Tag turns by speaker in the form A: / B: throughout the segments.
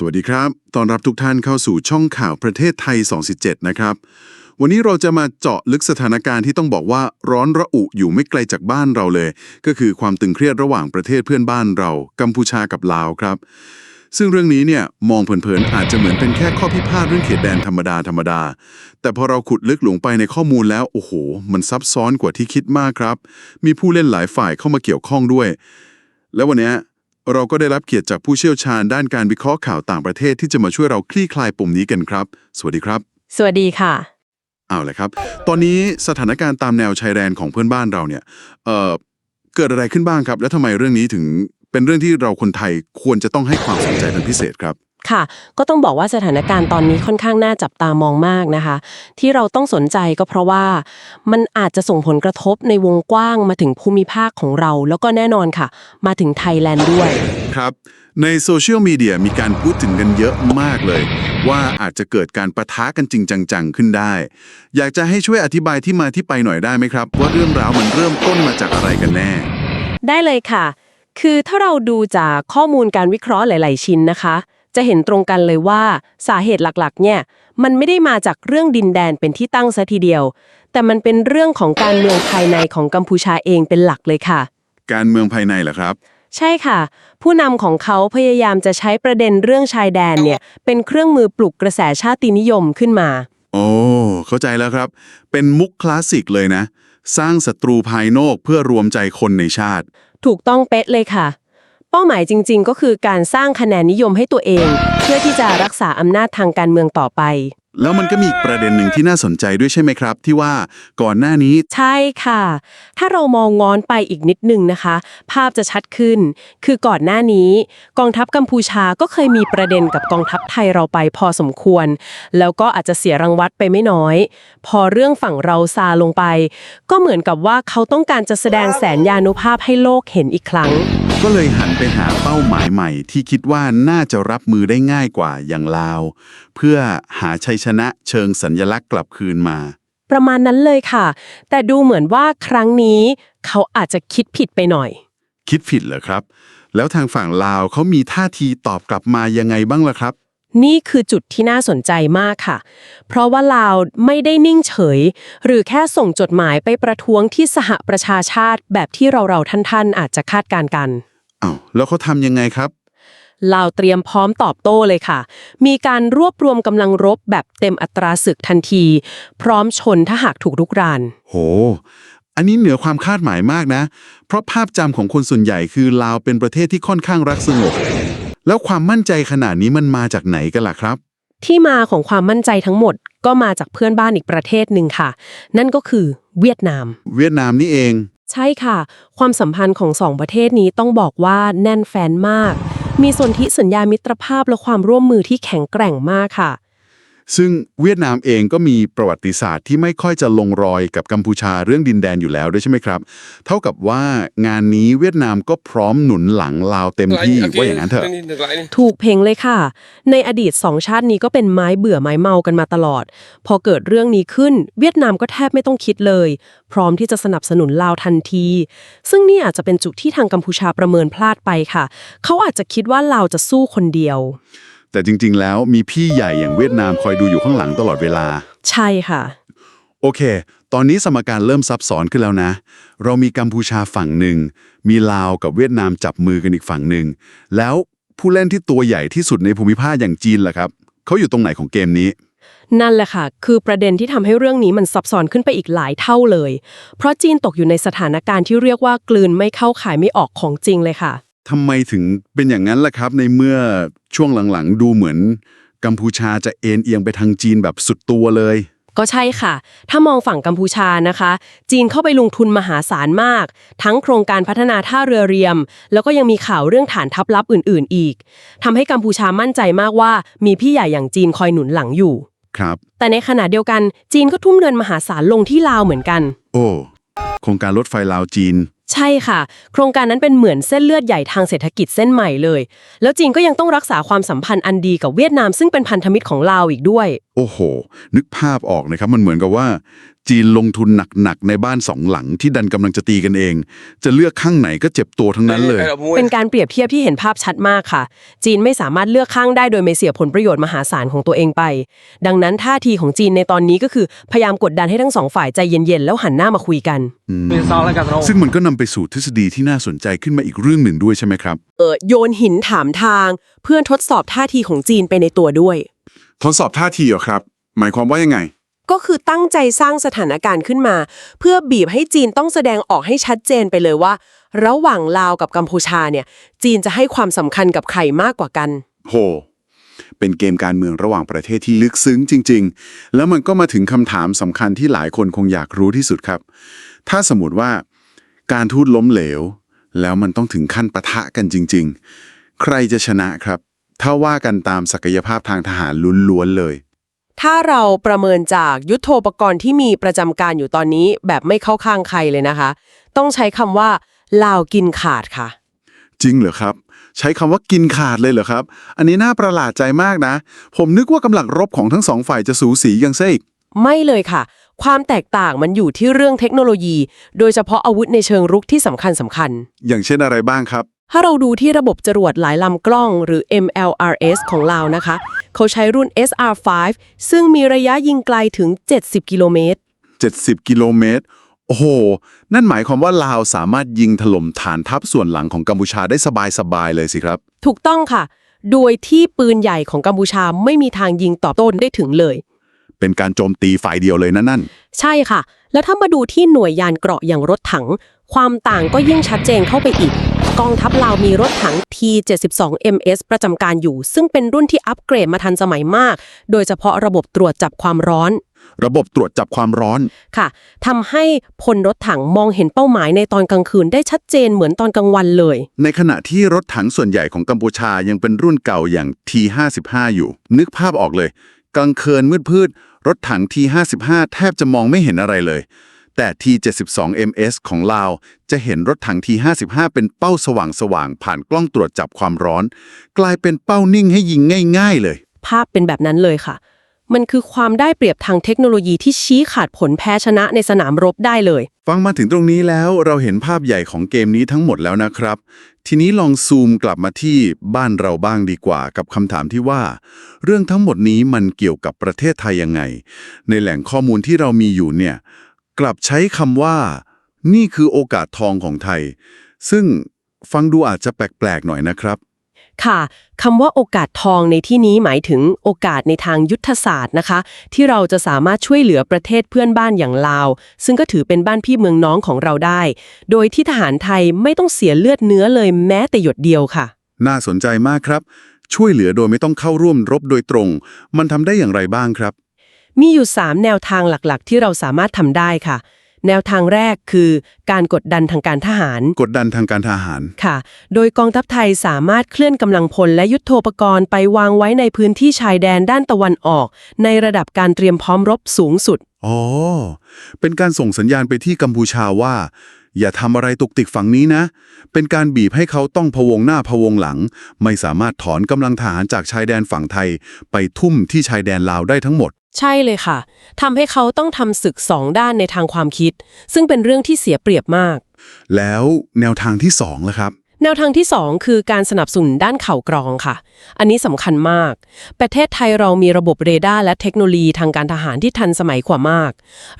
A: สวัสดีครับตอนรับทุกท่านเข้าสู่ช่องข่าวประเทศไทย 247 นะครับ วันนี้เราจะมาเจาะลึกสถานการณ์ที่ต้องบอกว่าร้อนระอุอยู่ไม่ไกลจากบ้านเราเลย ก็คือความตึงเครียดระหว่างประเทศเพื่อนบ้านเรา กัมพูชากับลาวครับ ซึ่งเรื่องนี้เนี่ยมองเผินๆอาจจะเหมือนเป็นแค่ข้อพิพาทเรื่องเขตแดนธรรมดาธรรมดา แต่พอเราขุดลึกลงไปในข้อมูลแล้วโอ้โห มันซับซ้อนกว่าที่คิดมากครับ มีผู้เล่นหลายฝ่ายเข้ามาเกี่ยวข้องด้วย แล้ววันนี้ เราก็ได้รับเกียรติจากผู้เชี่ยวชาญด้านการวิเคราะห์ข่าวต่างประเทศที่จะมาช่วยเราคลี่คลายปมนี้กันครับ สวัสดีครับ
B: สวัสดีค่ะ
A: เอาเลยครับ ตอนนี้สถานการณ์ตามแนวชายแดนของเพื่อนบ้านเราเนี่ยเอ่อเกิดอะไรขึ้นบ้างครับ และทำไมเรื่องนี้ถึงเป็นเรื่องที่เราคนไทยควรจะต้องให้ความสนใจเป็นพิเศษครับ
B: ค่ะ ก็ต้องบอกว่าสถานการณ์ตอนนี้ค่อนข้างน่าจับตามองมากนะคะ ที่เราต้องสนใจก็เพราะว่ามันอาจจะส่งผลกระทบในวงกว้างมาถึงภูมิภาคของเรา แล้วก็แน่นอนค่ะ มาถึงไทยแลนด์ด้วย
A: ครับ ในโซเชียลมีเดียมีการพูดถึงกันเยอะมากเลย ว่าอาจจะเกิดการประทะกันจริงจังๆขึ้นได้ อยากจะให้ช่วยอธิบายที่มาที่ไปหน่อยได้ไหมครับ ว่าเรื่องราวมันเริ่มต้นมาจากอะไรกันแน่
B: ได้เลยค่ะ คือถ้าเราดูจากข้อมูลการวิเคราะห์หลาย ๆ ชิ้นนะคะ จะเห็นตรงกันเลยว่าสาเหตุหลักๆ เนี่ยมันไม่ได้มาจากเรื่องดินแดนเป็นที่ตั้งซะทีเดียว แต่มันเป็นเรื่องของการเมืองภายในของกัมพูชาเองเป็นหลักเลยค่ะ
A: การเมืองภายในเหรอครับ
B: ใช่ค่ะ ผู้นำของเขาพยายามจะใช้ประเด็นเรื่องชายแดนเนี่ยเป็นเครื่องมือปลุกกระแสชาตินิยมขึ้นมา
A: โอ้เข้าใจแล้วครับ เป็นมุกคลาสสิกเลยนะ สร้างศัตรูภายนอกเพื่อรวมใจคนในชาติ
B: ถูกต้องเป๊ะเลยค่ะ เป้าหมายจริง ๆ ก็คือการสร้างคะแนนนิยมให้ตัวเอง เพื่อที่จะรักษาอำนาจทางการเมืองต่อไป
A: แล้วมันก็มีอีกประเด็นหนึ่งที่น่าสนใจด้วยใช่ไหมครับ ที่ว่าก่อนหน้านี้
B: ใช่ค่ะ ถ้าเรามองงอนไปอีกนิดนึงนะคะ ภาพจะชัดขึ้น คือก่อนหน้านี้ กองทัพกัมพูชาก็เคยมีประเด็นกับกองทัพไทยเราไปพอสมควร แล้วก็อาจจะเสียรังวัดไปไม่น้อย พอเรื่องฝั่งเราซาลงไป ก็เหมือนกับว่าเขาต้องการจะแสดงแสนยานุภาพให้โลกเห็นอีกครั้ง
A: ก็เลยหันไปหาเป้าหมายใหม่ที่คิดว่าน่าจะรับมือได้ง่ายกว่าอย่างลาว เพื่อหาชัยชนะเชิงสัญญลักษณ์กลับคืนมา
B: ประมาณนั้นเลยค่ะ แต่ดูเหมือนว่าครั้งนี้เขาอาจจะคิดผิดไปหน่อย
A: คิดผิดเหรอครับ แล้วทางฝั่งลาวเขามีท่าทีตอบกลับมายังไงบ้างล่ะครับ
B: นี่คือจุดที่น่าสนใจมากค่ะ เพราะว่าลาวไม่ได้นิ่งเฉย หรือแค่ส่งจดหมายไปประท้วงที่สหประชาชาติแบบที่เราเราๆท่านๆอาจจะคาดการณ์กัน
A: อ้าวแล้วเขาทำยังไงครับ
B: ลาวเตรียมพร้อมตอบโต้เลยค่ะ มีการรวบรวมกำลังรบแบบเต็มอัตราศึกทันที พร้อมชนถ้าหากถูกรุกราน
A: โห อันนี้เหนือความคาดหมายมากนะ เพราะภาพจำของคนส่วนใหญ่คือลาวเป็นประเทศที่ค่อนข้างรักสงบ แล้วความมั่นใจขนาดนี้มันมาจากไหนกันล่ะครับ
B: ที่มาของความมั่นใจทั้งหมดก็มาจากเพื่อนบ้านอีกประเทศหนึ่งค่ะ นั่นก็คือเวียดนาม
A: เวียดนามนี่เอง
B: ใช่ค่ะ ความสัมพันธ์ของสองประเทศนี้ต้องบอกว่าแน่นแฟนมาก มีสนธิสัญญามิตรภาพและความร่วมมือที่แข็งแกร่งมากค่ะ
A: ซึ่งเวียดนามเองก็มีประวัติศาสตร์ที่ไม่ค่อยจะลงรอยกับกัมพูชาเรื่องดินแดนอยู่แล้วด้วยใช่ไหมครับ เท่ากับว่างานนี้เวียดนามก็พร้อมหนุนหลังลาวเต็มที่ว่าอย่างนั้นเถอะ
B: ถูกเพลงเลยค่ะ ในอดีตสองชาตินี้ก็เป็นไม้เบื่อไม้เมากันมาตลอด พอเกิดเรื่องนี้ขึ้น เวียดนามก็แทบไม่ต้องคิดเลย พร้อมที่จะสนับสนุนลาวทันที ซึ่งนี่อาจจะเป็นจุดที่ทางกัมพูชาประเมินพลาดไปค่ะ เขาอาจจะคิดว่าลาวจะสู้คนเดียว
A: แต่จริง ๆ แล้วมีพี่ใหญ่อย่างเวียดนามคอยดูอยู่ข้างหลังตลอดเวลา
B: ใช่ค่ะ
A: โอเค ตอนนี้สมการเริ่มซับซ้อนขึ้นแล้วนะ เรามีกัมพูชาฝั่งหนึ่ง มีลาวกับเวียดนามจับมือกันอีกฝั่งหนึ่ง แล้วผู้เล่นที่ตัวใหญ่ที่สุดในภูมิภาคอย่างจีนล่ะครับ เขาอยู่ตรงไหนของเกมนี้
B: นั่นแหละค่ะ คือประเด็นที่ทำให้เรื่องนี้มันซับซ้อนขึ้นไปอีกหลายเท่าเลย เพราะจีนตกอยู่ในสถานการณ์ที่เรียกว่ากลืนไม่เข้าขายไม่ออกของจริงเลยค่ะ
A: ทำไมถึงเป็นอย่างนั้นล่ะครับในเมื่อช่วงหลังๆ ดูเหมือนกัมพูชาจะเอ็นเอียงไปทางจีนแบบสุดตัวเลย
B: ก็ใช่ค่ะ ถ้ามองฝั่งกัมพูชานะคะ จีนเข้าไปลงทุนมหาศาลมาก ทั้งโครงการพัฒนาท่าเรือเรียม แล้วก็ยังมีข่าวเรื่องฐานทัพลับอื่น ๆ อีกทำให้กัมพูชามั่นใจมากว่า มีพี่ใหญ่อย่างจีนคอยหนุนหลังอยู่
A: ครับ
B: แต่ในขณะเดียวกันจีนก็ทุ่มเงินมหาศาลลงที่ลาวเหมือนกัน
A: โอ้ โครงการรถไฟลาวจีน
B: ใช่ค่ะ โครงการนั้นเป็นเหมือนเส้นเลือดใหญ่ทางเศรษฐกิจเส้นใหม่เลย แล้วจีนก็ยังต้องรักษาความสัมพันธ์อันดีกับเวียดนามซึ่งเป็นพันธมิตรของลาวอีกด้วย
A: โอ้โห นึกภาพออกนะครับ มันเหมือนกับว่า จีนลงทุนหนักๆในบ้านสองหลังที่ดันกำลังจะตีกันเอง จะเลือกข้างไหนก็เจ็บตัวทั้งนั้นเลย
B: เป็นการเปรียบเทียบที่เห็นภาพชัดมากค่ะ จีนไม่สามารถเลือกข้างได้โดยไม่เสียผลประโยชน์มหาศาลของตัวเองไป ดังนั้นท่าทีของจีนในตอนนี้ก็คือพยายามกดดันให้ทั้งสองฝ่ายใจเย็นๆแล้วหันหน้ามาคุยกัน
A: ซึ่งมันก็นำไปสู่ทฤษฎีที่น่าสนใจขึ้นมาอีกเรื่องหนึ่งด้วยใช่ไหมครับ
B: เออโยนหินถามทาง เพื่อทดสอบท่าทีของจีนไปในตัวด้วย
A: ทดสอบท่าทีเหรอครับ หมายความว่ายังไง
B: ก็คือตั้งใจสร้างสถานการณ์ขึ้นมา เพื่อบีบให้จีนต้องแสดงออกให้ชัดเจนไปเลยว่า ระหว่างลาวกับกัมพูชาเนี่ย จีนจะให้ความสำคัญกับใครมากกว่ากัน
A: โห เป็นเกมการเมืองระหว่างประเทศที่ลึกซึ้งจริง ๆ แล้วมันก็มาถึงคำถามสำคัญที่หลายคนคงอยากรู้ที่สุดครับ ถ้าสมมติว่าการทูตล้มเหลว แล้วมันต้องถึงขั้นปะทะกันจริง ๆ ใครจะชนะครับ ถ้าว่ากันตามศักยภาพทางทหารล้วนๆเลย
B: ถ้าเราประเมินจากยุทโธปกรณ์ที่มีประจำการอยู่ตอนนี้แบบไม่เข้าข้างใครเลยนะคะ ต้องใช้คำว่าลาวกินขาดค่ะ
A: จริงเหรอครับ ใช้คำว่ากินขาดเลยเหรอครับ อันนี้น่าประหลาดใจมากนะ ผมนึกว่ากำลังรบของทั้งสองฝ่ายจะสูสีกันซะอีก
B: ไม่เลยค่ะ ความแตกต่างมันอยู่ที่เรื่องเทคโนโลยี โดยเฉพาะอาวุธในเชิงรุกที่สำคัญสำคัญ
A: อย่างเช่นอะไรบ้างครับ
B: ถ้าเราดูที่ระบบจรวดหลายลำกล้องหรือ MLRS ของลาวนะคะ เขาใช้รุ่น SR5 ซึ่งมีระยะยิงไกลถึง 70 กิโลเมตร
A: 70 กิโลเมตร โอ้โห นั่นหมายความว่าลาวสามารถยิงถล่มฐานทัพส่วนหลังของกัมพูชาได้สบายๆเลยสิครับ
B: ถูกต้องค่ะ โดยที่ปืนใหญ่ของกัมพูชาไม่มีทางยิงตอบโต้ได้ถึงเลย
A: เป็นการโจมตีฝ่ายเดียวเลยนะนั่น
B: ใช่ค่ะ แล้วถ้ามาดูที่หน่วยยานเกราะอย่างรถถัง ความต่างก็ยิ่งชัดเจนเข้าไปอีก กองทัพลาวมีรถถัง T72MS ประจำการอยู่ ซึ่งเป็นรุ่นที่อัปเกรดมาทันสมัยมาก โดยเฉพาะระบบตรวจจับความร้อน
A: ระบบตรวจจับความร้อน
B: ค่ะทำให้พลรถถังมองเห็นเป้าหมายในตอนกลางคืนได้ชัดเจนเหมือนตอนกลางวันเลย
A: ในขณะที่รถถังส่วนใหญ่ของกัมพูชายังเป็นรุ่นเก่าอย่าง T55 อยู่ นึกภาพออกเลย กลางคืนมืดพืด รถถัง T55 แทบจะมองไม่เห็นอะไรเลย แต่ T72MS ของลาวจะเห็นรถถัง T55 เป็นเป้าสว่างๆ ผ่านกล้องตรวจจับความร้อน กลายเป็นเป้านิ่งให้ยิงง่าย ๆ เลย
B: ภาพเป็นแบบนั้นเลยค่ะ มันคือความได้เปรียบทางเทคโนโลยีที่ชี้ขาดผลแพ้ชนะในสนามรบได้เลย
A: ฟังมาถึงตรงนี้แล้วเราเห็นภาพใหญ่ของเกมนี้ทั้งหมดแล้วนะครับ ทีนี้ลองซูมกลับมาที่บ้านเราบ้างดีกว่ากับคำถามที่ว่า เรื่องทั้งหมดนี้มันเกี่ยวกับประเทศไทยยังไง ในแหล่งข้อมูลที่เรามีอยู่เนี่ยกลับใช้คำว่า นี่คือโอกาสทองของไทย ซึ่งฟังดูอาจจะแปลกๆหน่อยนะครับ
B: ค่ะคำว่าโอกาสทองในที่นี้หมายถึงโอกาสในทางยุทธศาสตร์นะคะ ที่เราจะสามารถช่วยเหลือประเทศเพื่อนบ้านอย่างลาว ซึ่งก็ถือเป็นบ้านพี่เมืองน้องของเราได้ โดยที่ทหารไทยไม่ต้องเสียเลือดเนื้อเลยแม้แต่หยดเดียวค่ะ
A: น่าสนใจมากครับ ช่วยเหลือโดยไม่ต้องเข้าร่วมรบโดยตรง มันทำได้อย่างไรบ้างครับ
B: มีอยู่ 3 แนวทางหลักๆ ที่เราสามารถทำได้ค่ะ แนวทางแรกคือการกดดันทางการทหาร
A: กดดันทางการทหาร
B: ค่ะ โดยกองทัพไทยสามารถเคลื่อนกำลังพลและยุทโธปกรณ์ไปวางไว้ในพื้นที่ชายแดนด้านตะวันออก ในระดับการเตรียมพร้อมรบสูงสุด
A: อ๋อ เป็นการส่งสัญญาณไปที่กัมพูชาว่า อย่าทำอะไรตุกติกฝั่งนี้นะ เป็นการบีบให้เขาต้องพะวงหน้าพะวงหลัง ไม่สามารถถอนกำลังทหารจากชายแดนฝั่งไทย ไปทุ่มที่ชายแดนลาวได้ทั้งหมด
B: ใช่เลยค่ะทำให้เขาต้องทำศึกสองด้านในทางความคิด ซึ่งเป็นเรื่องที่เสียเปรียบมาก
A: แล้วแนวทางที่สองล่ะครับ
B: แนวทางที่ 2 คือการสนับสนุนด้านข่าวกรองค่ะ อันนี้สำคัญมาก ประเทศไทยเรามีระบบเรดาร์และเทคโนโลยีทางการทหารที่ทันสมัยกว่ามาก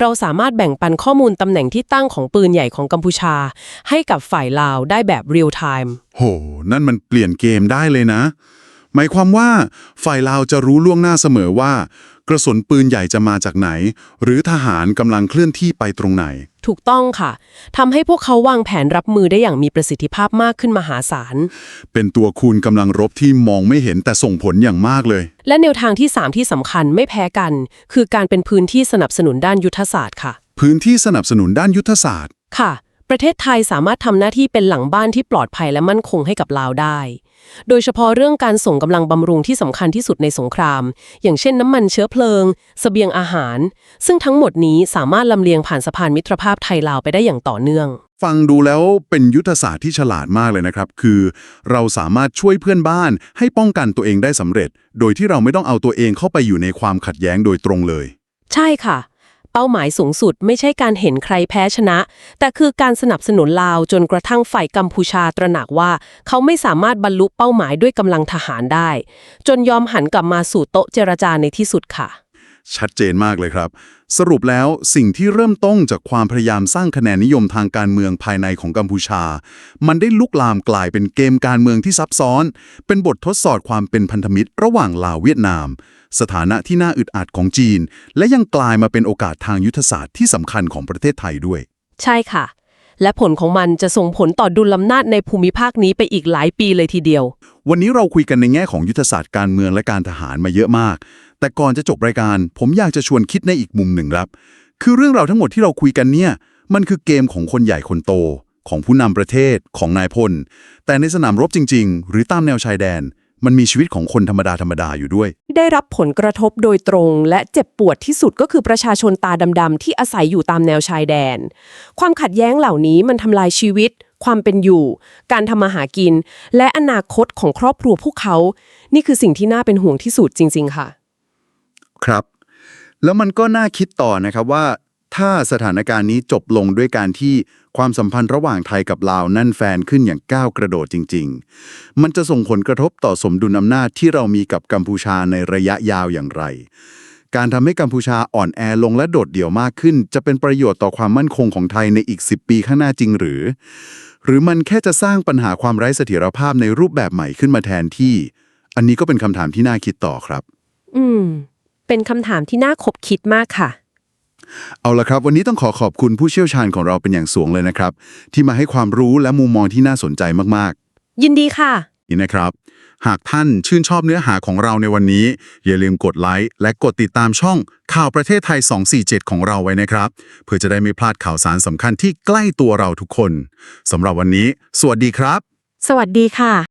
B: เราสามารถแบ่งปันข้อมูลตำแหน่งที่ตั้งของปืนใหญ่ของกัมพูชา ให้กับฝ่ายลาวได้แบบเรียลไทม์
A: โห นั่นมันเปลี่ยนเกมได้เลยนะ หมายความว่าฝ่ายลาวจะรู้ล่วงหน้าเสมอว่า กระสุนปืนใหญ่จะมาจากไหน หรือทหารกำลังเคลื่อนที่ไปตรงไหน
B: ถูกต้องค่ะทำให้พวกเขาวางแผนรับมือได้อย่างมีประสิทธิภาพมากขึ้นมหาศาล
A: เป็นตัวคูณกำลังรบที่มองไม่เห็นแต่ส่งผลอย่างมากเลย
B: และแนวทางที่ 3 ที่สำคัญไม่แพ้กัน คือการเป็นพื้นที่สนับสนุนด้านยุทธศาสตร์ค่ะ
A: พื้นที่สนับสนุนด้านยุทธศาสตร์
B: ค่ะ ประเทศไทยสามารถทำหน้าที่เป็นหลังบ้านที่ปลอดภัยและมั่นคงให้กับลาวได้ โดยเฉพาะเรื่องการส่งกำลังบำรุงที่สำคัญที่สุดในสงคราม อย่างเช่นน้ำมันเชื้อเพลิงเสบียงอาหาร ซึ่งทั้งหมดนี้สามารถลำเลียงผ่านสะพานมิตรภาพไทยลาวไปได้อย่างต่อเนื่อง
A: ฟังดูแล้วเป็นยุทธศาสตร์ที่ฉลาดมากเลยนะครับ คือ เราสามารถช่วยเพื่อนบ้าน ให้ป้องกันตัวเองได้สำเร็จ โดยที่เราไม่ต้องเอาตัวเองเข้าไปอยู่ในความขัดแย้งโดยตรงเลย
B: ใช่ค่ะ เป้าหมายสูงสุดไม่ใช่การเห็นใครแพ้ชนะ แต่คือการสนับสนุนลาวจนกระทั่งฝ่ายกัมพูชาตระหนักว่า เขาไม่สามารถบรรลุเป้าหมายด้วยกำลังทหารได้ จนยอมหันกลับมาสู่โต๊ะเจรจาในที่สุดค่ะ
A: ชัดเจนมากเลยครับ สรุปแล้วสิ่งที่เริ่มต้นจากความพยายามสร้างคะแนนนิยมทางการเมืองภายในของกัมพูชา มันได้ลุกลามกลายเป็นเกมการเมืองที่ซับซ้อน เป็นบททดสอบความเป็นพันธมิตรระหว่างลาวเวียดนาม สถานะที่น่าอึดอัดของจีน และยังกลายมาเป็นโอกาสทางยุทธศาสตร์ที่สำคัญของประเทศไทยด้วย
B: ใช่ค่ะ และผลของมันจะส่งผลต่อดุลอำนาจในภูมิภาคนี้ไปอีกหลายปีเลยทีเดียว
A: วันนี้เราคุยกันในแง่ของยุทธศาสตร์การเมืองและการทหารมาเยอะมาก แต่ก่อนจะจบรายการ ผมอยากจะชวนคิดในอีกมุมหนึ่งครับ คือเรื่องราวทั้งหมดที่เราคุยกันเนี่ย มันคือเกมของคนใหญ่คนโต ของผู้นำประเทศของนายพล แต่ในสนามรบจริง ๆ หรือตามแนวชายแดน มันมีชีวิตของคนธรรมดาธรรมดาอยู่ด้วย
B: ได้รับผลกระทบโดยตรง และเจ็บปวดที่สุดก็คือประชาชนตาดำๆที่อาศัยอยู่ตามแนวชายแดน ความขัดแย้งเหล่านี้มันทำลายชีวิตความเป็นอยู่ การทำมาหากิน และอนาคตของครอบครัวพวกเขา นี่คือสิ่งที่น่าเป็นห่วงที่สุดจริง ๆ ค่ะ
A: ครับ แล้วมันก็น่าคิดต่อนะครับว่า ถ้าสถานการณ์นี้จบลงด้วยการที่ความสัมพันธ์ระหว่างไทยกับลาวนั่นแฟนขึ้นอย่างก้าวกระโดดจริง ๆ มันจะส่งผลกระทบต่อสมดุลอำนาจที่เรามีกับกัมพูชาในระยะยาวอย่างไร การทำให้กัมพูชาอ่อนแอลงและโดดเดี่ยวมากขึ้น จะเป็นประโยชน์ต่อความมั่นคงของไทยในอีก 10 ปีข้างหน้าจริงหรือ หรือมันแค่จะสร้างปัญหาความไร้เสถียรภาพในรูปแบบใหม่ขึ้นมาแทนที่ อันนี้ก็เป็นคำถามที่น่าคิดต่อครับ
B: อืม เป็นคำถามที่น่าคบคิดมากค่ะ
A: เอาละครับ วันนี้ต้องขอขอบคุณผู้เชี่ยวชาญของเราเป็นอย่างสูงเลยนะครับ ที่มาให้ความรู้และมุมมองที่น่าสนใจมาก
B: ยินดีค่ะ
A: ๆนี่นะครับ หากท่านชื่นชอบเนื้อหาของเราในวันนี้ อย่าลืมกดไลค์และกดติดตามช่องข่าวประเทศไทย 247 ของเราไว้นะครับ เพื่อจะได้ไม่พลาดข่าวสารสำคัญที่ใกล้ตัวเราทุกคนสำหรับวันนี้ สวัสดีครับ
B: สวัสดีค่ะ